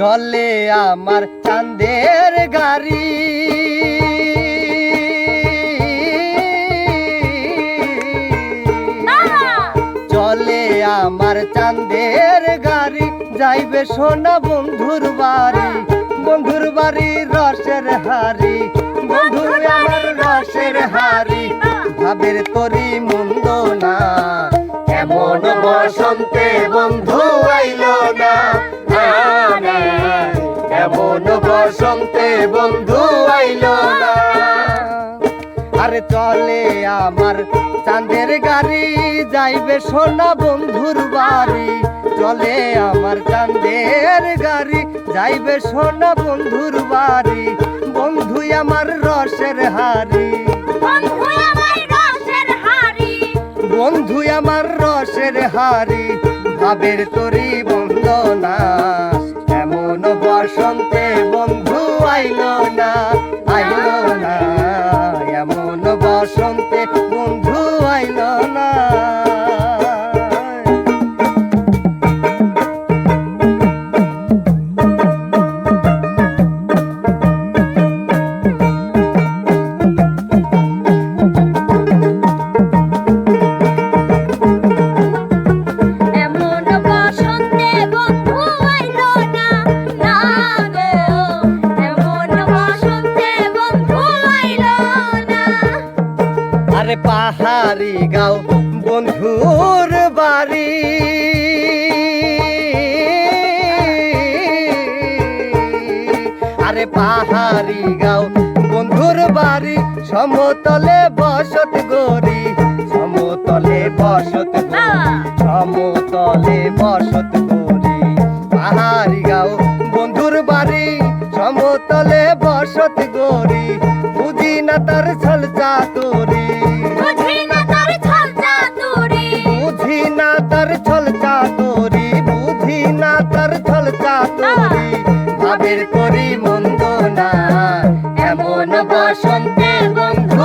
চলে আমার চাঁদের গাড়ি। চলে আমার চাঁদের গাড়ি, যাইবে সোনা বন্ধুর বাড়ি। বন্ধুর বাড়ি রসের হারি বন্ধু আমার রসের হারি ভাবের তরি মন্দ না এমন বসন্তে বন্ধু আইল না। বসন্তে বন্ধু আইল না। আরে চলে আমার চাঁদের গাড়ি যাইবে সোনা বন্ধুর বাড়ি। চলে আমার চাঁদের গাড়ি যাইবে সোনা বন্ধুর বাড়ি। বন্ধু আমার রসের হারি বন্ধু আমার রসের হারি ভাবের তরি বন্ধ না এমন বসন্তে বন্ধু আইল না পাহাড়ি গাও, বন্ধুর বাড়ি। আরে পাহাড়ি গাও, বন্ধুর বাড়ি, সমতলে বসত গরি সমতলে বসত সমতলে বসত গরি পাহাড়ি গাও, বন্ধুর বাড়ি, সমতলে বসত গরি বুঝি না তার ছল চাতুরি মন্দ না। এমন বসন্তের বন্ধু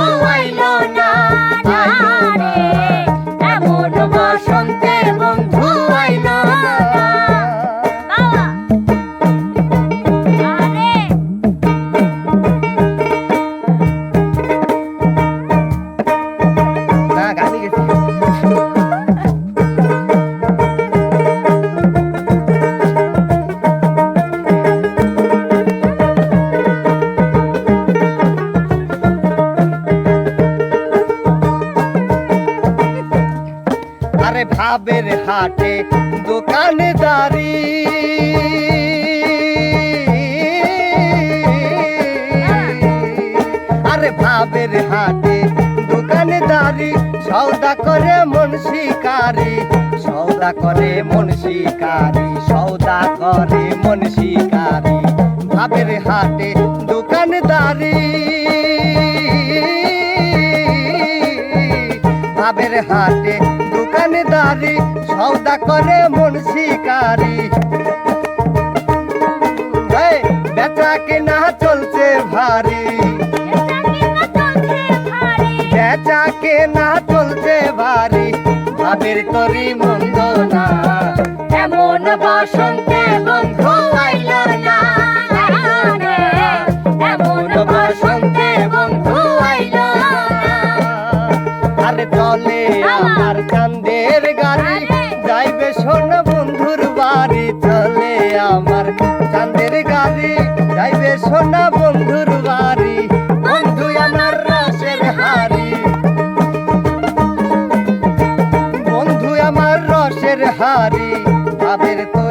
ভাবের হাটে দোকানদারি। আরে ভাবের হাটে দোকানদারি সৌদা করে মন শিকারি সৌদা করে মন শিকারি সৌদা করে মন শিকারি। ভাবের হাটে দোকানদারি। ভাবের হাটে দোকানদারি সৌদা করে মন শিকারি। বেচা কেনা চলছে ভারী। বেচা কেনা চলছে ভারী। ভাবের তরি মন্দ না। এমন বসন্তে বন্ধু আইল না। এমন বসন্তে বন্ধু আইল আরে চলে আমার আমার চাঁদের গাড়ি, যাইবে সোনা বন্ধুর বাড়ি। বন্ধু আমার রসের হারি বন্ধু আমার রসের হাড়ি। তাদের তো